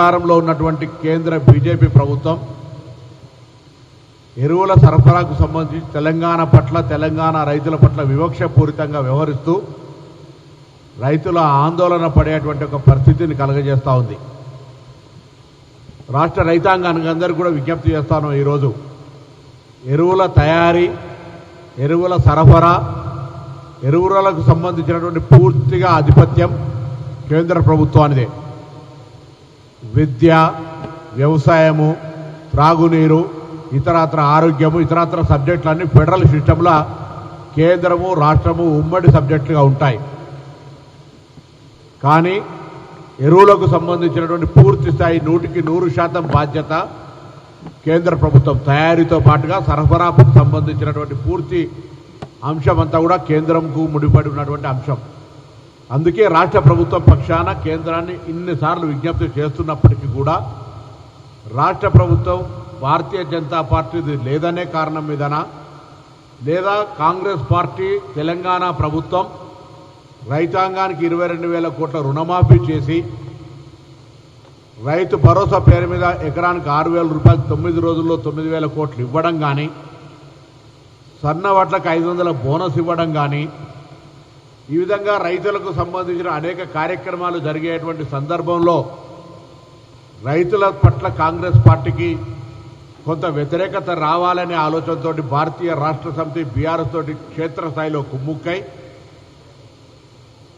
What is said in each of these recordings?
అధికారంలో ఉన్నటువంటి కేంద్ర బీజేపీ ప్రభుత్వం ఎరువుల సరఫరాకు సంబంధించి తెలంగాణ పట్ల తెలంగాణ రైతుల పట్ల వివక్షపూరితంగా వ్యవహరిస్తూ రైతుల ఆందోళన పడేటువంటి ఒక పరిస్థితిని కలగజేస్తూ ఉంది. రాష్ట్ర రైతాంగానికి అందరికీ కూడా విజ్ఞప్తి చేస్తాను ఈరోజు. ఎరువుల తయారీ ఎరువుల సరఫరా ఎరువులకు సంబంధించినటువంటి పూర్తిగా ఆధిపత్యం కేంద్ర ప్రభుత్వానిదే. విద్య వ్యవసాయము త్రాగునీరు ఇతరత్ర ఆరోగ్యము ఇతరత్ర సబ్జెక్టులన్నీ ఫెడరల్ సిస్టంలో కేంద్రము రాష్ట్రము ఉమ్మడి సబ్జెక్టులుగా ఉంటాయి. కానీ ఎరువులకు సంబంధించినటువంటి పూర్తి స్థాయి నూటికి నూరు శాతం బాధ్యత కేంద్ర ప్రభుత్వం. తయారీతో పాటుగా సరఫరాకు సంబంధించినటువంటి పూర్తి అంశం అంతా కూడా కేంద్రంకు ముడిపడి ఉన్నటువంటి అంశం. అందుకే రాష్ట్ర ప్రభుత్వం పక్షాన కేంద్రాన్ని ఇన్నిసార్లు విజ్ఞప్తి చేస్తున్నప్పటికీ కూడా రాష్ట్ర ప్రభుత్వం భారతీయ జనతా పార్టీది లేదనే కారణం మీదనా? లేదా కాంగ్రెస్ పార్టీ తెలంగాణ ప్రభుత్వం రైతాంగానికి ఇరవై రెండు వేల కోట్ల రుణమాఫీ చేసి రైతు భరోసా పేరు మీద ఎకరానికి ఆరు వేల రూపాయలు తొమ్మిది రోజుల్లో తొమ్మిది వేల కోట్లు ఇవ్వడం కానీ సన్న వడ్లకు ఐదు వందల బోనస్ ఇవ్వడం కానీ ఈ విధంగా రైతులకు సంబంధించిన అనేక కార్యక్రమాలు జరిగేటువంటి సందర్భంలో రైతుల పట్ల కాంగ్రెస్ పార్టీకి కొంత వ్యతిరేకత రావాలనే ఆలోచనతో భారతీయ రాష్ట్ర సమితి బీఆర్ఎస్ తోటి క్షేత్రస్థాయిలో కుమ్ముక్కై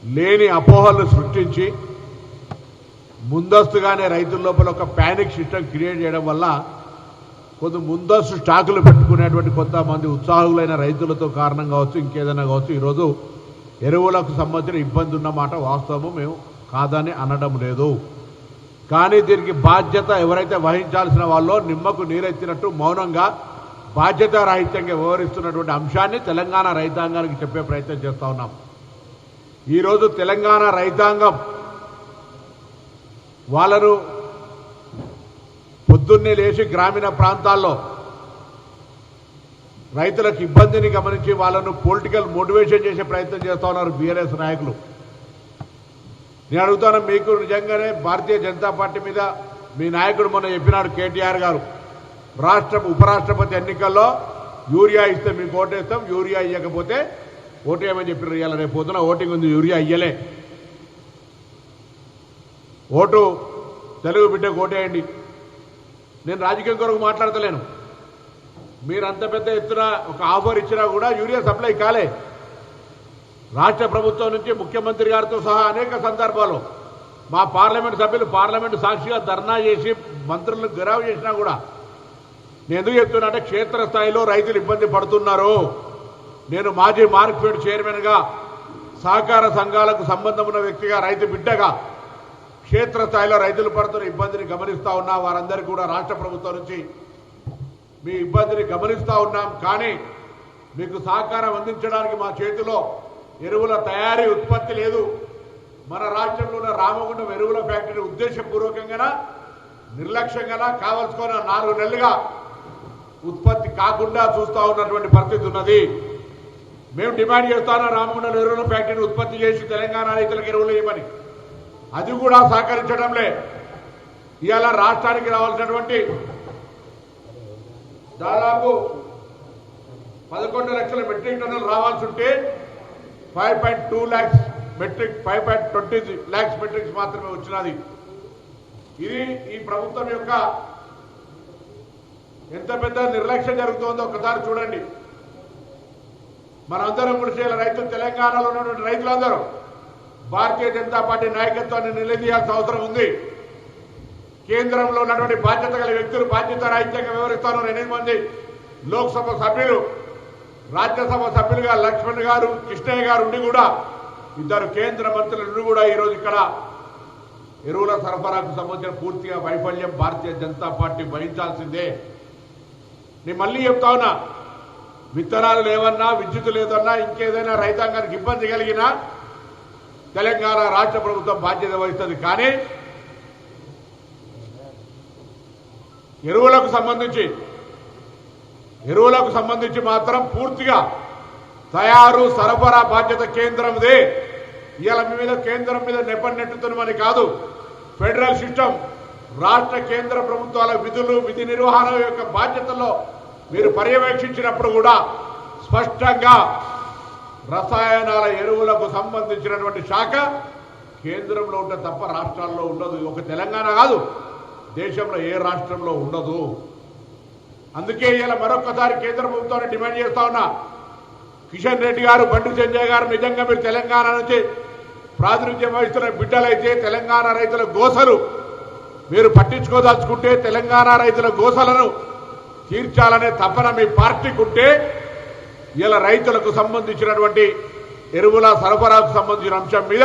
లేని అపోహలు సృష్టించి ముందస్తుగానే రైతుల లోపల ఒక ప్యానిక్ సిస్టమ్ క్రియేట్ చేయడం వల్ల కొంత ముందస్తు స్టాకులు పెట్టుకునేటువంటి కొంతమంది ఉత్సాహులైన రైతులతో కారణం కావచ్చు ఇంకేదైనా కావచ్చు. ఈరోజు ఎరువులకు సంబంధించిన ఇబ్బంది ఉన్నమాట వాస్తవము మేము కాదని అనడం లేదు. కానీ దీనికి బాధ్యత ఎవరైతే వహించాల్సిన వాళ్ళో నిమ్మకు నీరెత్తినట్టు మౌనంగా బాధ్యత రాహిత్యంగా వ్యవహరిస్తున్నటువంటి అంశాన్ని తెలంగాణ రైతాంగానికి చెప్పే ప్రయత్నం చేస్తూ ఉన్నాం. ఈరోజు తెలంగాణ రైతాంగం వాళ్ళను పొద్దున్నే లేచి గ్రామీణ ప్రాంతాల్లో రైతులకు ఇబ్బందిని గమనించి వాళ్ళను పొలిటికల్ మోటివేషన్ చేసే ప్రయత్నం చేస్తా ఉన్నారు బీఆర్ఎస్ నాయకులు. నేను అడుగుతాను మీకు నిజంగానే భారతీయ జనతా పార్టీ మీద మీ నాయకుడు మొన్న చెప్పినాడు కేటీఆర్ గారు. రాష్ట్ర ఉపరాష్ట్రపతి ఎన్నికల్లో యూరియా ఇస్తే మీకు ఓటేస్తాం యూరియా ఇవ్వకపోతే ఓటేయమని చెప్పినారు ఇవాళ రేపు పొద్దున. ఓటింగ్ ఉంది యూరియా ఇయ్యలే. ఓటు తెలుగు బిడ్డకు ఓటేయండి. నేను రాజకీయం కొరకు మాట్లాడతలేను. మీరు అంత పెద్ద ఎత్తున ఒక ఆఫర్ ఇచ్చినా కూడా యూరియా సప్లై కాలే. రాష్ట్ర ప్రభుత్వం నుంచి ముఖ్యమంత్రి గారితో సహా అనేక సందర్భాలు. మా పార్లమెంట్ సభ్యులు పార్లమెంట్ సాక్షిగా ధర్నా చేసి మంత్రులను గెరావు చేసినా కూడా. నేను ఎందుకు చెప్తున్నానంటే క్షేత్రస్థాయిలో రైతులు ఇబ్బంది పడుతున్నారు. నేను మాజీ మార్క్ఫెడ్ చైర్మన్గా సహకార సంఘాలకు సంబంధం ఉన్న వ్యక్తిగా రైతు బిడ్డగా క్షేత్రస్థాయిలో రైతులు పడుతున్న ఇబ్బందిని గమనిస్తా ఉన్నా వారందరికీ కూడా రాష్ట్ర ప్రభుత్వం నుంచి మీ ఇబ్బందిని గమనిస్తూ ఉన్నాం. కానీ మీకు సహకారం అందించడానికి మా చేతిలో ఎరువుల తయారీ ఉత్పత్తి లేదు. మన రాష్ట్రంలో ఉన్న రామగుండం ఎరువుల ఫ్యాక్టరీ ఉద్దేశపూర్వకంగా నిర్లక్ష్యంగా కావలసుకున్న నాలుగు నెలలుగా ఉత్పత్తి కాకుండా చూస్తూ ఉన్నటువంటి పరిస్థితి ఉన్నది. మేము డిమాండ్ చేస్తాను రామగుండం ఎరువుల ఫ్యాక్టరీని ఉత్పత్తి చేసి తెలంగాణ రైతులకు ఎరువులు ఇవ్వమని? అది కూడా సహకరించడంలే. ఇవాళ రాష్ట్రానికి రావాల్సినటువంటి దాదాపు పదకొండు లక్షల మెట్రిక్ టన్నులు రావాల్సి ఉంటే five point two lakhs metric five point twenty lakhs metrics మాత్రమే వచ్చినది. ఇది ఈ ప్రభుత్వం యొక్క ఎంత పెద్ద నిర్లక్ష్యం జరుగుతుందో ఒకసారి చూడండి. మనందరం కృషి చేయాలి. రైతులు తెలంగాణలో ఉన్నటువంటి రైతులందరూ భారతీయ జనతా పార్టీ నాయకత్వాన్ని నిలదీయాల్సిన అవసరం ఉంది. కేంద్రంలో ఉన్నటువంటి బాధ్యత గల వ్యక్తులు బాధ్యత రాహిత్యంగా వివరిస్తారు ఎనిమిది మంది? లోక్సభ సభ్యులు రాజ్యసభ సభ్యులుగా లక్ష్మణ్ గారు కృష్ణయ్య గారు ఉండి కూడా ఇద్దరు కేంద్ర మంత్రులు ఉండి కూడా ఈరోజు ఇక్కడ ఎరువుల సరఫరాకు సంబంధించిన పూర్తిగా వైఫల్యం భారతీయ జనతా పార్టీ భరించాల్సిందే. నేను మళ్ళీ చెప్తా ఉన్నా విత్తనాలు లేవన్నా విద్యుత్ లేదన్నా ఇంకేదైనా రైతాంగానికి ఇబ్బంది కలిగినా తెలంగాణ రాష్ట్ర ప్రభుత్వం బాధ్యత వహిస్తుంది. కానీ ఎరువులకు సంబంధించి ఎరువులకు సంబంధించి మాత్రం పూర్తిగా తయారు సరఫరా బాధ్యత కేంద్రందే. ఇవాళ మీ మీద కేంద్రం మీద నెప్పని కాదు. ఫెడరల్ సిస్టమ్ రాష్ట్ర కేంద్ర ప్రభుత్వాల విధులు విధి నిర్వహణ యొక్క బాధ్యతల్లో మీరు పర్యవేక్షించినప్పుడు కూడా స్పష్టంగా రసాయనాల ఎరువులకు సంబంధించినటువంటి శాఖ కేంద్రంలో ఉంటే తప్ప రాష్ట్రాల్లో ఉండదు. ఒక తెలంగాణ కాదు. దేశంలో ఏ రాష్ట్రంలో ఉండదు. అందుకే ఇలా మరొకసారి కేంద్ర ప్రభుత్వాన్ని డిమాండ్ చేస్తా ఉన్నా. కిషన్ రెడ్డి గారు బండి సంజయ్ గారు నిజంగా మీరు తెలంగాణ నుంచి ప్రాతినిధ్యం వహిస్తున్న బిడ్డలైతే తెలంగాణ రైతుల గోసలు. మీరు పట్టించుకోదలుచుకుంటే తెలంగాణ రైతుల గోసలను తీర్చాలనే తపన మీ పార్టీకి ఉంటే ఇలా రైతులకు సంబంధించినటువంటి ఎరువుల సరఫరాకు సంబంధించిన అంశం మీద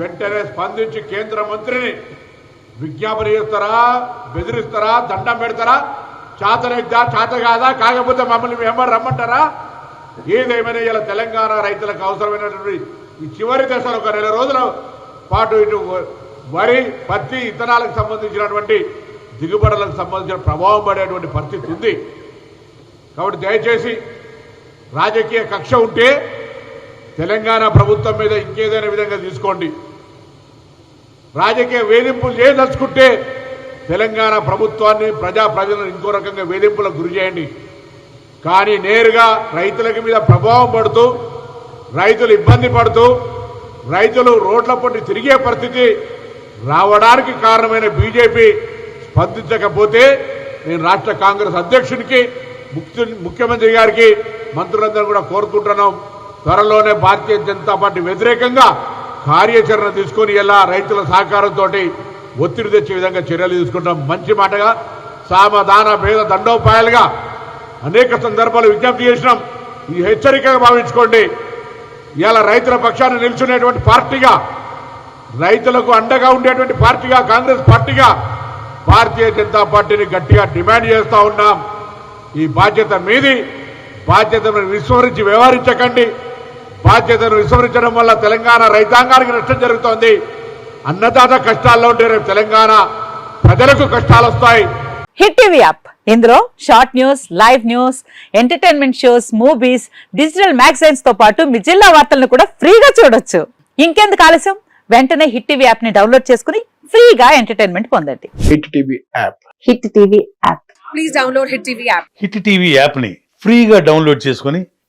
వెంటనే స్పందించి కేంద్ర మంత్రిని విజ్ఞాపన చేస్తారా బెదిరిస్తారా దండం పెడతారా? చాతనైద్దా చాత కాదా కాకపోతే మమ్మల్ని మేము రమ్మంటారా? ఏదేమైనా ఇలా తెలంగాణ రైతులకు అవసరమైనటువంటి ఈ చివరి దశలో ఒక నెల రోజుల పాటు ఇటు వరి పత్తి ఇతరాలకు సంబంధించినటువంటి దిగుబడులకు సంబంధించిన ప్రభావం పడేటువంటి పరిస్థితి ఉంది. కాబట్టి దయచేసి రాజకీయ కక్ష ఉంటే తెలంగాణ ప్రభుత్వం మీద ఇంకేదైనా విధంగా తీసుకోండి. రాజకీయ వేధింపులు చేయదలుచుకుంటే తెలంగాణ ప్రభుత్వాన్ని ప్రజా ప్రజలను ఇంకో రకంగా వేధింపులకు గురి చేయండి. కానీ నేరుగా రైతులకి మీద ప్రభావం పడుతూ రైతులు ఇబ్బంది పడుతూ రైతులు రోడ్ల పొట్టి తిరిగే పరిస్థితి రావడానికి కారణమైన బీజేపీ స్పందించకపోతే నేను రాష్ట్ర కాంగ్రెస్ అధ్యక్షునికి ముఖ్యమంత్రి గారికి మంత్రులందరూ కూడా కోరుకుంటున్నాం. త్వరలోనే భారతీయ జనతా పార్టీ వ్యతిరేకంగా కార్యాచరణ తీసుకొని ఎలా రైతుల సహకారంతో ఒత్తిడి తెచ్చే విధంగా చర్యలు తీసుకుంటాం. మంచి మాటగా సామధాన భేద దండోపాయాలుగా అనేక సందర్భాలు విజ్ఞప్తి చేసినాం. ఈ హెచ్చరికగా భావించుకోండి. ఇలా రైతుల పక్షాన్ని నిల్చునేటువంటి పార్టీగా రైతులకు అండగా ఉండేటువంటి పార్టీగా కాంగ్రెస్ పార్టీగా భారతీయ జనతా పార్టీని గట్టిగా డిమాండ్ చేస్తూ ఉన్నాం. ఈ బాధ్యత మీది. బాధ్యతను విస్మరించి వ్యవహరించకండి. బాధ్యతను విస్మరించడం వల్ల తెలంగాణ రైతాంగానికి నష్టం జరుగుతోంది. అన్నదాత కష్టాల్లో ఉంటే రేపు తెలంగాణ ప్రజలకు కష్టాలు వస్తాయి. Hit TV app. ఇందులో short news live news entertainment shows movies digital మ్యాగజైన్స్తో పాటు మీ జిల్లా వార్తలను కూడా ఫ్రీగా చూడొచ్చు. ఇంకెందుకు ఆలస్యం? వెంటనే హిట్ టీవీ యాప్ని డౌన్లోడ్ చేసుకుని ఫ్రీగా ఎంటర్టైన్మెంట్ పొందండి. Hit TV app. Hit TV app. Please download Hit TV app. Hit TV యాప్ని ఫ్రీగా డౌన్లోడ్ చేసుకొని